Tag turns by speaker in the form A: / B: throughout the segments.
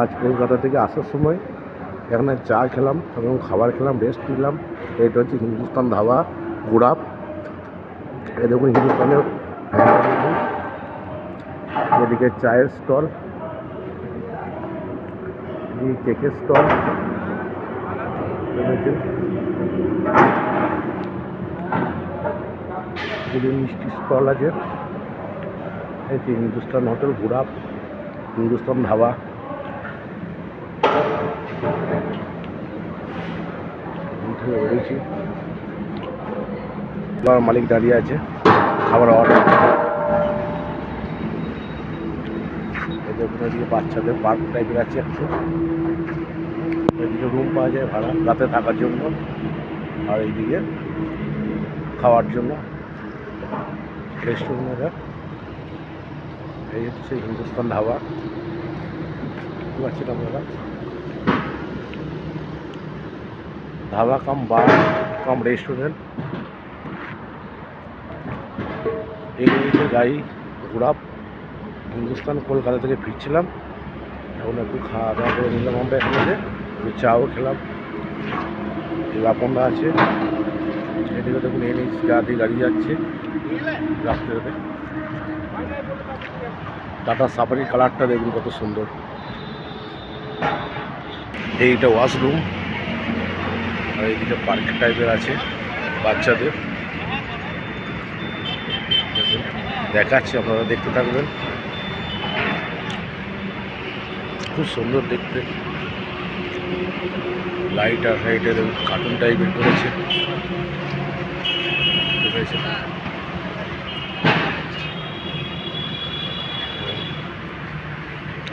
A: আজ কলকাতা থেকে আসার সময় এখানে চা খেলাম এবং খাবার খেলাম রেস্ট নিলাম। এটা হচ্ছে হিন্দুস্তান ধাবা গুড়াপ এই দেখুন হিন্দুস্তানের এদিকে চায়ের স্টল কেকের স্টল। এদিকে মিষ্টি স্টল আছে। হিন্দুস্তান হোটেল গুড়াপ হিন্দুস্তান ধাবা। উঠে বেরিয়েছি আমার মালিক দাঁড়িয়ে আছে, খাবার অর্ডার এদিকে বাচ্চাদের পার্ক টাইপের আছে একটু। এদিকে রুম পাওয়া যায় ভাড়া, রাতে থাকার জন্য। আর এইদিকে খাওয়ার জন্য। রেস্টুরেন্টরা এই হচ্ছে হিন্দুস্তান ধাবা। বুঝতে পারছেন আপনারা? ধাবা কাম বার কাম রেস্টুরেন্ট এই হচ্ছে গাড়ি ঘোরাপ হিন্দুস্তান, কলকাতা থেকে ফিরছিলাম। এখন একটু খাওয়া দাওয়া করে নিলাম আমরা এখানে একটু চাও খেলাম। বাপনদা আছে। এদিকে দেখুন এনএইচ গাড়ি গাড়ি যাচ্ছে। রাস্তাতে। টাটা সাফারির কালারটা দেখুন কত সুন্দর। এইটা ওয়াশরুম আর এইদিকে পার্ক টাইপের আছে, বাচ্চাদের। দেখাচ্ছি, আপনারা দেখতে থাকবেন। খুব সুন্দর দেখতে। লাইট আর সাইডে দেখুন কার্টুন টাইপের করেছে?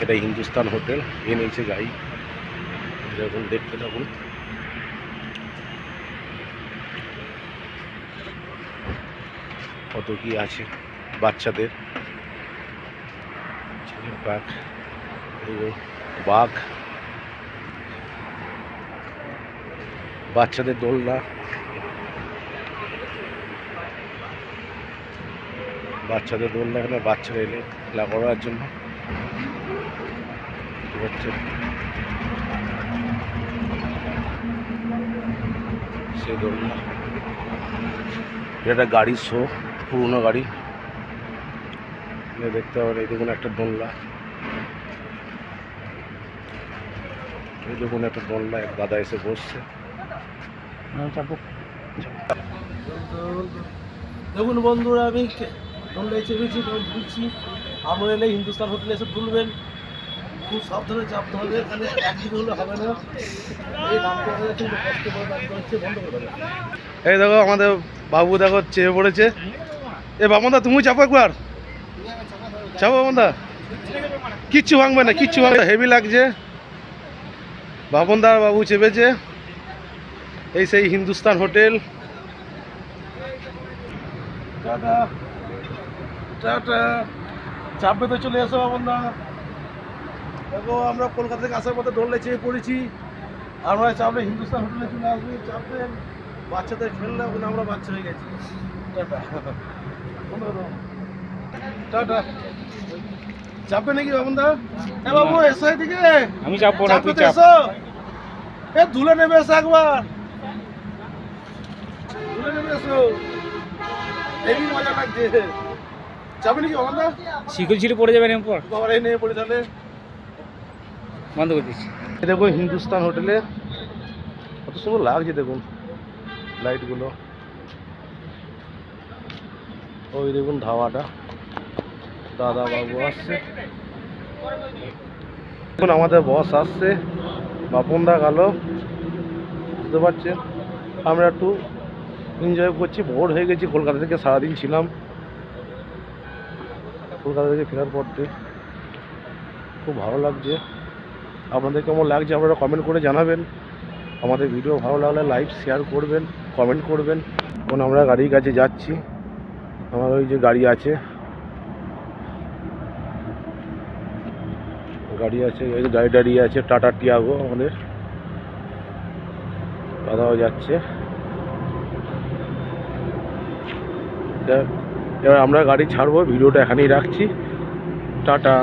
A: এটা হিন্দুস্তান হোটেল, এ নিয়েছে গাড়ি। দেখুন দেখতে থাকুন। কত কি আছে বাচ্চাদের। পার্ক বাঘ বাচ্চাদের দোলনা। বাচ্চাদের দোলনা এখানে বাচ্চারা এলে খেলা করার জন্য। সে দোলনা। এটা গাড়ির শো। পুরনো গাড়ি। দেখতে পাবেন এই দেখুন একটা দোলনা। এই দেখুন একটা দোলনা এক দাদা এসে বসছে।
B: দেখুন বন্ধুরা আমি দোলনায় চেপেছি ঘুরছি। আপনারা এলে হিন্দুস্তান হোটেলে এসে তুলবেন খুব সাবধানে চাপতে হবে এখানে একদিন হলে হবে না। এই নামটা হয়ে কষ্ট করে বন্ধ করে
A: এই দেখো আমাদের বাবু দেখো চেপে পড়েছে। এ বামনদা, তুমি চাপো একবার। চাপো বামনদা। কিচ্ছু ভাঙবে না, কিচ্ছু ভাঙবে হেভি লাগছে। বাবনদা আর বাবু চেপেছে। এই সেই হিন্দুস্তান হোটেল।
B: চাপবে তো চলে এসো বন্ধা দেখো, আমরা কলকাতা থেকে আসার পথে দোলনায় চেয়ে পড়েছি। আমরা চাপলে হিন্দুস্তান হোটেলে চলে আসবে চাপবেন বাচ্চাদের খেললে ওখানে আমরা বাচ্চা হয়ে গেছি। টাটা। টাটা। চাপবে নাকি বাবনদা? এ বাবু এসো এদিকে।
C: আমি চাপবো না তুই চাপ।
B: এ ধুলে নেবে এসো একবার। ধুলে নেবে এসো। হেবি মজা লাগছে। যাবে নাকি বাবনদা?
C: শিকল ছিঁড়ে পড়ে যাবেন এরপর
B: বাবার এই নিয়ে পড়ে তাহলে
C: বন্ধ করে দিচ্ছি।
A: দেখুন হিন্দুস্তান হোটেলে কত সুন্দর লাগছে দেখুন। লাইটগুলো। ওই দেখুন ধাওয়াটা। দাদা বাবু আসছে। দেখুন আমাদের বস আসছে। বাপনদা গেল। বুঝতে পারছেন? আমরা একটু এনজয় করছি। ভোর হয়ে গেছি। কলকাতা থেকে সারাদিন ছিলাম। কলকাতা থেকে ফেরার পর খুব ভালো লাগছে। আপনাদের কেমন লাগছে আপনারা কমেন্ট করে জানাবেন। আমাদের ভিডিও ভালো লাগলে লাইক শেয়ার করবেন কমেন্ট করবেন। এখন আমরা গাড়ির কাছে যাচ্ছি। আমার ওই যে গাড়ি আছে। গাড়ি আছে, এই গাড়ি দাঁড়িয়ে আছে, টাটা টিয়াগো আমাদের। দাদাও যাচ্ছে। এবার আমরা গাড়ি ছাড়বো, ভিডিওটা এখানেই রাখছি। টাটা।